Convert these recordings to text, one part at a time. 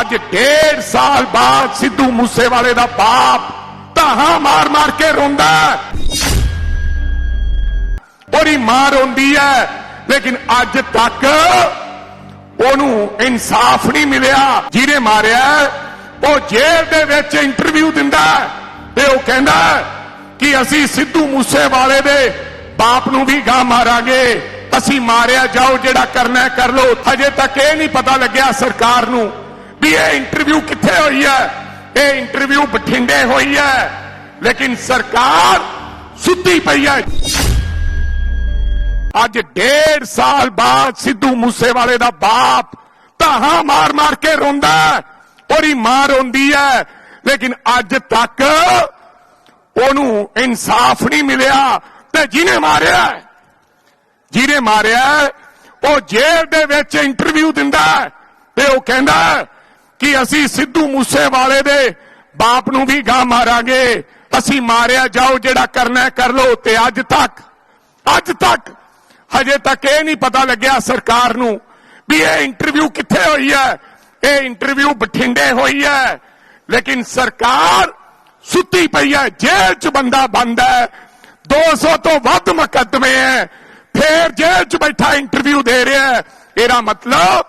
ਅੱਜ ਡੇਢ ਸਾਲ ਬਾਅਦ ਸਿੱਧੂ ਮੂਸੇਵਾਲੇ ਦਾ ਬਾਪ ਧਾਹਾਂ ਮਾਰ ਮਾਰ ਕੇ ਰੋਂਦਾ ਉਹਦੀ ਮਾਂ ਰੋਂਦੀ ਹੈ। ਲੇਕਿਨ ਅੱਜ ਤੱਕ ਉਹਨੂੰ ਇਨਸਾਫ ਨਹੀਂ ਮਿਲਿਆ। ਜਿਹਨੇ ਮਾਰਿਆ ਉਹ ਜੇਲ੍ਹ ਦੇ ਵਿੱਚ ਇੰਟਰਵਿਊ ਦਿੰਦਾ ਤੇ ਉਹ ਕਹਿੰਦਾ ਕਿ ਅਸੀਂ ਸਿੱਧੂ ਮੂਸੇਵਾਲੇ ਦੇ ਬਾਪ ਨੂੰ ਵੀ ਗਾਂ ਮਾਰਾਂਗੇ। ਅਸੀਂ ਮਾਰਿਆ ਜਾਓ, ਜਿਹੜਾ ਕਰਨਾ ਕਰ ਲੋ ਹਜੇ ਤੱਕ ਇਹ ਨਹੀਂ ਪਤਾ ਲੱਗਿਆ ਸਰਕਾਰ ਨੂੰ ਵੀ ਇਹ ਇੰਟਰਵਿਊ ਕਿੱਥੇ ਹੋਈ ਹੈ? ਇਹ ਇੰਟਰਵਿਊ ਬਠਿੰਡੇ ਹੋਈ ਹੈ। ਲੇਕਿਨ ਸਰਕਾਰ ਸੁੱਤੀ ਪਈ ਹੈ। ਅੱਜ ਡੇਢ ਸਾਲ ਬਾਅਦ ਸਿੱਧੂ ਮੂਸੇਵਾਲੇ ਦਾ ਬਾਪ ਧਾਹਾਂ ਮਾਰ ਮਾਰ ਕੇ ਰੋਂਦਾ ਉਹਦੀ ਮਾਂ ਰੋਂਦੀ ਹੈ। ਲੇਕਿਨ ਅੱਜ ਤੱਕ ਉਹਨੂੰ ਇਨਸਾਫ ਨਹੀਂ ਮਿਲਿਆ ਤੇ ਜਿਹਨੇ ਮਾਰਿਆ ਜਿਹਨੇ ਮਾਰਿਆ ਉਹ ਜੇਲ੍ਹ ਦੇ ਵਿੱਚ ਇੰਟਰਵਿਊ ਦਿੰਦਾ ਤੇ ਉਹ ਕਹਿੰਦਾ ਕਿ ਅਸੀਂ ਸਿੱਧੂ ਮੂਸੇਵਾਲੇ ਦੇ ਬਾਪ ਨੂੰ ਵੀ ਗਾਂ ਮਾਰਾਂਗੇ। ਅਸੀਂ ਮਾਰਿਆ ਜਾਓ, ਜਿਹੜਾ ਕਰਨਾ ਕਰ ਲਓ ਤੇ ਅੱਜ ਤੱਕ ਅੱਜ ਤੱਕ ਹਜੇ ਤੱਕ ਇਹ ਨਹੀਂ ਪਤਾ ਲੱਗਿਆ ਸਰਕਾਰ ਨੂੰ ਵੀ ਇਹ ਇੰਟਰਵਿਊ ਕਿੱਥੇ ਹੋਈ ਹੈ। ਇਹ ਇੰਟਰਵਿਊ ਬਠਿੰਡੇ ਹੋਈ ਹੈ। ਲੇਕਿਨ ਸਰਕਾਰ ਸੁੱਤੀ ਪਈ ਹੈ, ਜੇਲ੍ਹ 'ਚ ਬੰਦਾ ਬੰਦ ਹੈ। 200 ਤੋਂ ਵੱਧ ਮੁਕੱਦਮੇ ਹੈ। ਫੇਰ ਜੇਲ੍ਹ 'ਚ ਬੈਠਾ ਇੰਟਰਵਿਊ ਦੇ ਰਿਹਾ ਹੈ। ਇਹਦਾ ਮਤਲਬ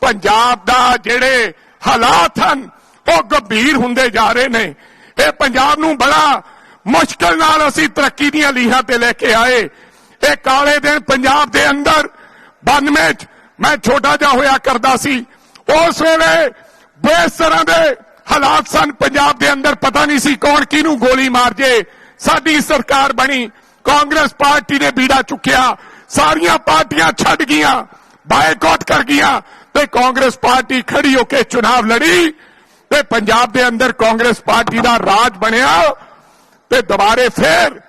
ਪੰਜਾਬ ਦਾ ਜਿਹੜੇ ਹਾਲਾਤ ਹਨ। ਉਹ ਗੰਭੀਰ ਹੁੰਦੇ ਜਾ ਰਹੇ ਨੇ। ਇਹ ਪੰਜਾਬ ਨੂੰ ਬੜਾ ਮੁਸ਼ਕਲ ਨਾਲ ਅਸੀਂ ਤਰੱਕੀ ਦੀਆਂ ਲੀਹਾਂ ਤੇ ਲੈ ਕੇ ਆਏ। ਇਹ ਕਾਲੇ ਦਿਨ ਪੰਜਾਬ ਦੇ ਅੰਦਰ 92 ਚ ਮੈਂ ਛੋਟਾ ਜਿਹਾ ਹੋਇਆ ਕਰਦਾ ਸੀ। ਉਸ ਵੇਲੇ ਬੇਸ ਤਰ੍ਹਾਂ ਦੇ ਹਾਲਾਤ ਸਨ। ਪੰਜਾਬ ਦੇ ਅੰਦਰ ਪਤਾ ਨਹੀਂ ਸੀ ਕੌਣ ਕਿਹਨੂੰ ਗੋਲੀ ਮਾਰ ਜੇ। ਸਾਡੀ ਸਰਕਾਰ ਬਣੀ। ਕਾਂਗਰਸ ਪਾਰਟੀ ਨੇ ਬੀੜਾ ਚੁੱਕਿਆ। ਸਾਰੀਆਂ ਪਾਰਟੀਆਂ ਛੱਡ ਗਈਆਂ। ਬਾਈਕਾਟ ਕਰ ਗਈਆਂ। ਤੇ ਕਾਂਗਰਸ ਪਾਰਟੀ ਖੜੀ ਹੋ ਕੇ ਚੁਣਾਵ ਲੜੀ ਤੇ ਪੰਜਾਬ ਦੇ ਅੰਦਰ ਕਾਂਗਰਸ ਪਾਰਟੀ ਦਾ ਰਾਜ ਬਣਿਆ ਤੇ ਦੁਬਾਰੇ ਫੇਰ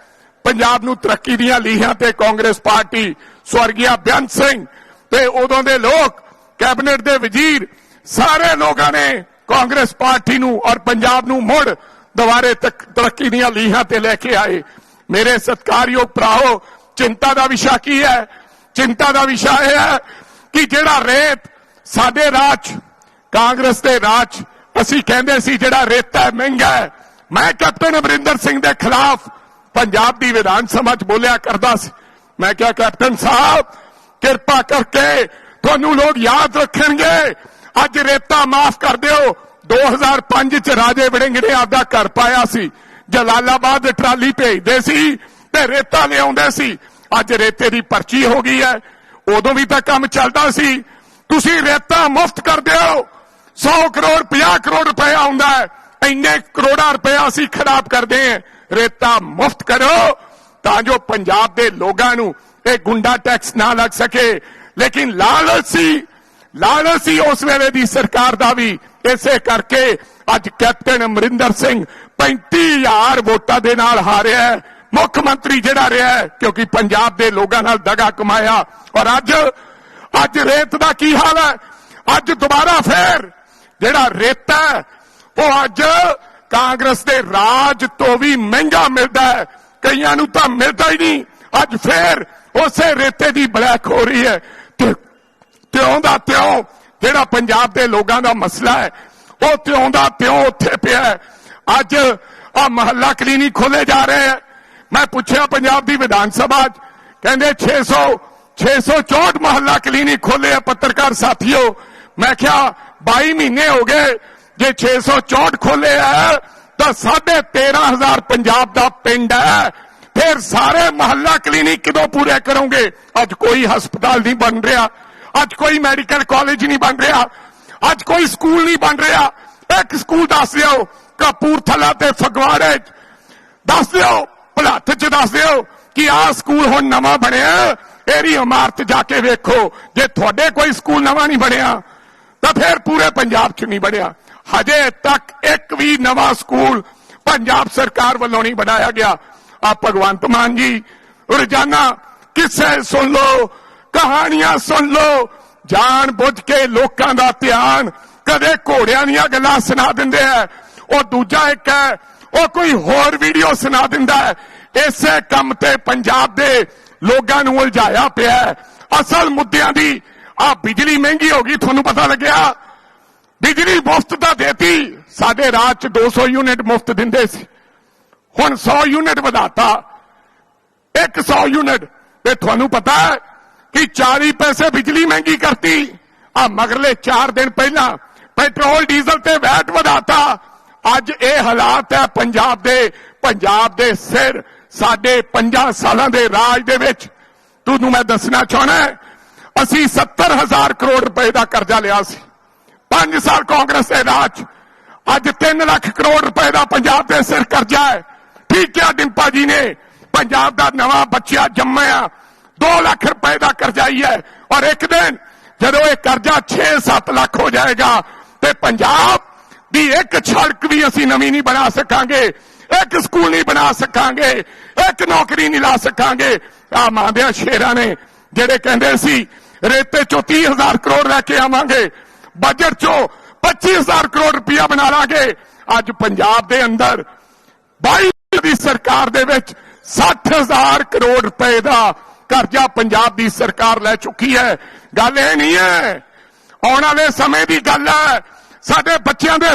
ਪੰਜਾਬ ਨੂੰ ਤਰੱਕੀ ਦੀਆਂ ਲੀਹਾਂ ਤੇ ਕਾਂਗਰਸ ਪਾਰਟੀ ਸਵਰਗੀਆ ਬੇਅੰਤ ਸਿੰਘ ਤੇ ਉਦੋਂ ਦੇ ਲੋਕ, ਕੈਬਨਿਟ ਦੇ ਵਜ਼ੀਰ, ਸਾਰੇ ਲੋਕਾਂ ਨੇ ਕਾਂਗਰਸ ਪਾਰਟੀ ਨੂੰ ਔਰ ਪੰਜਾਬ ਨੂੰ ਮੁੜ ਦੁਬਾਰੇ ਤੱਕ ਤਰੱਕੀ ਦੀਆਂ ਲੀਹਾਂ ਤੇ ਲੈ ਕੇ ਆਏ। ਮੇਰੇ ਸਤਿਕਾਰਯੋਗ ਭਰਾਓ ਚਿੰਤਾ ਦਾ ਵਿਸ਼ਾ ਕੀ ਹੈ? ਚਿੰਤਾ ਦਾ ਵਿਸ਼ਾ ਇਹ ਹੈ ਕਿ ਜਿਹੜਾ ਰੇਤ ਸਾਡੇ ਰਾਜ, ਕਾਂਗਰਸ ਦੇ ਰਾਜ, ਅਸੀਂ ਕਹਿੰਦੇ ਸੀ ਜਿਹੜਾ ਰੇਤਾ ਮਹਿੰਗਾ ਹੈ। ਮੈਂ ਕੈਪਟਨ ਅਮਰਿੰਦਰ ਸਿੰਘ ਦੇ ਖਿਲਾਫ ਪੰਜਾਬ ਦੀ ਵਿਧਾਨ ਸਭਾ 'ਚ ਬੋਲਿਆ ਕਰਦਾ ਸੀ। ਮੈਂ ਕਿਹਾ, ਕੈਪਟਨ ਸਾਹਿਬ, ਕਿਰਪਾ ਕਰਕੇ ਤੁਹਾਨੂੰ ਲੋਕ ਯਾਦ ਰੱਖਣਗੇ। ਅੱਜ ਰੇਤਾ ਮਾਫ ਕਰ ਦਿਓ। 2005 ਚ ਰਾਜੇ ਵੜਿੰਗ ਨੇ ਆਪਦਾ ਘਰ ਪਾਇਆ ਸੀ। ਜਲਾਲਾਬਾਦ ਟਰਾਲੀ ਭੇਜਦੇ ਸੀ ਤੇ ਰੇਤਾ ਲਿਆਉਂਦੇ ਸੀ। ਅੱਜ ਰੇਤੇ ਦੀ ਪਰਚੀ ਹੋ ਗਈ ਹੈ। ਉਦੋਂ ਵੀ ਤਾਂ ਕੰਮ ਚੱਲਦਾ ਸੀ। ਤੁਸੀਂ ਰੇਤਾ ਮੁਫਤ ਕਰਦੇ ਹੋ 100 ਕਰੋੜ 50 ਕਰੋੜ ਰੁਪਏ ਆਉਂਦਾ ਹੈ। ਇੰਨੇ ਕਰੋੜਾਂ ਰੁਪਏ ਅਸੀਂ ਖਰਾਬ ਕਰਦੇ ਹਾਂ। ਰੇਤਾ ਮੁਫਤ ਕਰੋ ਤਾਂ ਜੋ ਪੰਜਾਬ ਦੇ ਲੋਕਾਂ ਨੂੰ ਇਹ ਗੁੰਡਾ ਟੈਕਸ ਨਾ ਲੱਗ ਸਕੇ। ਲੇਕਿਨ ਲਾਲਚ ਸੀ ਉਸ ਵੇਲੇ ਦੀ ਸਰਕਾਰ ਦਾ ਵੀ ਇਸੇ ਕਰਕੇ ਅੱਜ ਕੈਪਟਨ ਅਮਰਿੰਦਰ ਸਿੰਘ 35000 ਵੋਟਾਂ ਦੇ ਨਾਲ ਹਾਰਿਆ ਹੈ। ਮੁੱਖ ਮੰਤਰੀ ਜਿਹੜਾ ਰਿਹਾ ਕਿਉਂਕਿ ਪੰਜਾਬ ਦੇ ਲੋਕਾਂ ਨਾਲ ਦਗਾ ਕਮਾਇਆ। ਔਰ ਅੱਜ ਅੱਜ ਰੇਤ ਦਾ ਕੀ ਹਾਲ ਹੈ? ਅੱਜ ਦੁਬਾਰਾ ਫੇਰ ਜਿਹੜਾ ਰੇਤਾ ਉਹ ਅੱਜ ਕਾਂਗਰਸ ਦੇ ਰਾਜ ਤੋਂ ਵੀ ਮਹਿੰਗਾ ਮਿਲਦਾ ਹੈ। ਕਈਆਂ ਨੂੰ ਤਾਂ ਮਿਲਦਾ ਹੀ ਨਹੀਂ। ਅੱਜ ਫੇਰ ਉਸੇ ਰੇਤੇ ਦੀ ਬਲੈਕ ਹੋ ਰਹੀ ਹੈ। ਤੇ ਤਿਉਂ ਦਾ ਤਿਉਂ ਜਿਹੜਾ ਪੰਜਾਬ ਦੇ ਲੋਕਾਂ ਦਾ ਮਸਲਾ ਹੈ, ਉਹ ਤਿਉਂ ਦਾ ਤਿਉਂ ਉੱਥੇ ਪਿਆ ਅੱਜ ਆ ਮਹੱਲਾ ਕਲੀਨਿਕ ਖੋਲੇ ਜਾ ਰਹੇ ਹੈ। ਮੈਂ ਪੁੱਛਿਆ ਪੰਜਾਬ ਦੀ ਵਿਧਾਨ ਸਭਾ 'ਚ, ਕਹਿੰਦੇ 600 664 ਮਹੱਲਾ ਕਲੀਨਿਕ ਖੋਲੇ ਆ ਪੱਤਰਕਾਰ ਸਾਥੀਓ। ਮੈਂ ਕਿਹਾ 22 ਮਹੀਨੇ ਹੋ ਗਏ, ਜੇ 664 ਖੋਲੇ ਆ, ਤਾਂ 13500 ਪੰਜਾਬ ਦਾ ਪਿੰਡ ਹੈ ਫਿਰ ਸਾਰੇ ਮਹੱਲਾ ਕਲੀਨਿਕ ਕਿਦੋਂ ਪੂਰੇ ਕਰੋਗੇ? ਅੱਜ ਕੋਈ ਹਸਪਤਾਲ ਨਹੀਂ ਬਣ ਰਿਹਾ। ਅੱਜ ਕੋਈ ਮੈਡੀਕਲ ਕਾਲਜ ਨਹੀਂ ਬਣ ਰਿਹਾ। ਅੱਜ ਕੋਈ ਸਕੂਲ ਨਹੀਂ ਬਣ ਰਿਹਾ। ਇੱਕ ਸਕੂਲ ਦੱਸ ਦਿਓ, ਕਪੂਰਥਲਾ ਤੇ ਫਗਵਾੜੇ 'ਚ। ਦੱਸ ਦਿਓ, ਭਲੱਥ 'ਚ ਦੱਸ ਦਿਓ ਕਿ ਆਹ ਸਕੂਲ ਹੁਣ ਨਵਾਂ ਬਣਿਆ। ਇਹਦੀ ਇਮਾਰਤ ਜਾ ਕੇ ਵੇਖੋ, ਜੇ ਤੁਹਾਡੇ ਕੋਈ ਸਕੂਲ ਨਵਾਂ ਨਹੀਂ ਬਣਿਆ, ਤਾਂ ਫਿਰ ਪੂਰੇ ਪੰਜਾਬ 'ਚ ਨਹੀਂ ਬਣਿਆ। ਹਜੇ ਤੱਕ ਇੱਕ ਵੀ ਨਵਾਂ ਸਕੂਲ ਪੰਜਾਬ ਸਰਕਾਰ ਵੱਲੋਂ ਨਹੀਂ ਬਣਾਇਆ ਗਿਆ। ਆ ਭਗਵੰਤ ਮਾਨ ਜੀ, ਰੋਜ਼ਾਨਾ ਕਿੱਸੇ ਸੁਣ ਲਓ, ਕਹਾਣੀਆਂ ਸੁਣ ਲਓ, ਜਾਣ ਬੁੱਝ ਕੇ ਲੋਕਾਂ ਦਾ ਧਿਆਨ ਕਦੇ ਘੋੜਿਆਂ ਦੀਆਂ ਗੱਲਾਂ ਸੁਣਾ ਦਿੰਦੇ ਆ। ਉਹ ਦੂਜਾ ਇੱਕ ਹੈ, ਉਹ ਕੋਈ ਹੋਰ ਵੀਡੀਓ ਸੁਣਾ ਦਿੰਦਾ ਹੈ। ਇਸੇ ਕੰਮ ਤੇ ਪੰਜਾਬ ਦੇ ਲੋਕਾਂ ਨੂੰ ਉਲਝਾਇਆ ਪਿਆ ਹੈ। ਅਸਲ ਮੁੱਦਿਆਂ ਦੀ ਆ ਬਿਜਲੀ ਮਹਿੰਗੀ ਹੋ ਗਈ, ਤੁਹਾਨੂੰ ਪਤਾ ਲੱਗਿਆ? ਬਿਜਲੀ ਮੁਫਤ ਤਾਂ ਦੇਤੀ। ਸਾਡੇ ਰਾਜ ਚ 200 ਯੂਨਿਟ ਮੁਫਤ ਦਿੰਦੇ ਸੀ। ਹੁਣ 100 ਯੂਨਿਟ ਵਧਾਤਾ। 100 ਯੂਨਿਟ। ਤੇ ਤੁਹਾਨੂੰ ਪਤਾ ਹੈ ਕਿ 40 ਪੈਸੇ ਬਿਜਲੀ ਮਹਿੰਗੀ ਕਰਤੀ। ਆ ਮਗਰਲੇ 4 ਦਿਨ ਪਹਿਲਾਂ ਪੈਟਰੋਲ, ਡੀਜ਼ਲ ਤੇ ਵੈਟ ਵਧਾਤਾ। ਅੱਜ ਇਹ ਹਾਲਾਤ ਹੈ, ਪੰਜਾਬ ਦੇ ਪੰਜਾਬ ਦੇ ਸਿਰ ਸਾਡੇ 50 ਸਾਲਾਂ ਦੇ ਰਾਜ ਦੇ ਵਿੱਚ ਤੁਹਾਨੂੰ ਮੈਂ ਦੱਸਣਾ ਚਾਹਣਾ ਅਸੀਂ 70000 ਕਰੋੜ ਰੁਪਏ ਦਾ ਕਰਜ਼ਾ ਲਿਆ ਸੀ। 5 ਸਾਲ ਕਾਂਗਰਸ ਦੇ ਰਾਜ, ਅੱਜ 3 ਲੱਖ ਕਰੋੜ ਰੁਪਏ ਦਾ ਪੰਜਾਬ ਦੇ ਸਿਰ ਕਰਜ਼ਾ ਹੈ। ਠੀਕ ਕਿਹਾ ਡਿੰਪਾ ਜੀ ਨੇ, ਪੰਜਾਬ ਦਾ ਨਵਾਂ ਬੱਚਾ ਜੰਮਿਆ। 2 ਲੱਖ ਰੁਪਏ ਦਾ ਕਰਜ਼ਾ ਹੀ ਹੈ। ਔਰ ਇੱਕ ਦਿਨ ਜਦੋਂ ਇਹ ਕਰਜ਼ਾ 6-7 ਲੱਖ ਹੋ ਜਾਏਗਾ, ਤੇ ਪੰਜਾਬ ਦੀ ਇੱਕ ਸੜਕ ਵੀ ਅਸੀਂ ਨਵੀਂ ਨਹੀਂ ਬਣਾ ਸਕਾਂਗੇ। ਇੱਕ ਸਕੂਲ ਨਹੀਂ ਬਣਾ ਸਕਾਂਗੇ, ਇੱਕ ਨੌਕਰੀ ਨਹੀਂ ਲਾ ਸਕਾਂਗੇ। ਆ ਮਾਂਦਿਆ ਸ਼ੇਰਾਂ ਨੇ, ਜਿਹੜੇ ਕਹਿੰਦੇ ਸੀ, ਰੇਤੇ ਚੋਂ 30000 ਕਰੋੜ ਲੈ ਕੇ ਆਵਾਂਗੇ ਬਜਟ ਚੋਂ 25000 ਕਰੋੜ ਰੁਪਇਆ ਬਣਾ ਲਾਂਗੇ। ਅੱਜ ਪੰਜਾਬ ਦੇ ਅੰਦਰ 22 ਦੀ ਸਰਕਾਰ ਦੇ ਵਿੱਚ 60000 ਕਰੋੜ ਰੁਪਏ ਦਾ ਕਰਜ਼ਾ ਪੰਜਾਬ ਦੀ ਸਰਕਾਰ ਲੈ ਚੁੱਕੀ ਹੈ। ਗੱਲ ਇਹ ਨਹੀਂ ਹੈ, ਆਉਣ ਵਾਲੇ ਸਮੇਂ ਦੀ ਗੱਲ ਹੈ, ਸਾਡੇ ਬੱਚਿਆਂ ਦੇ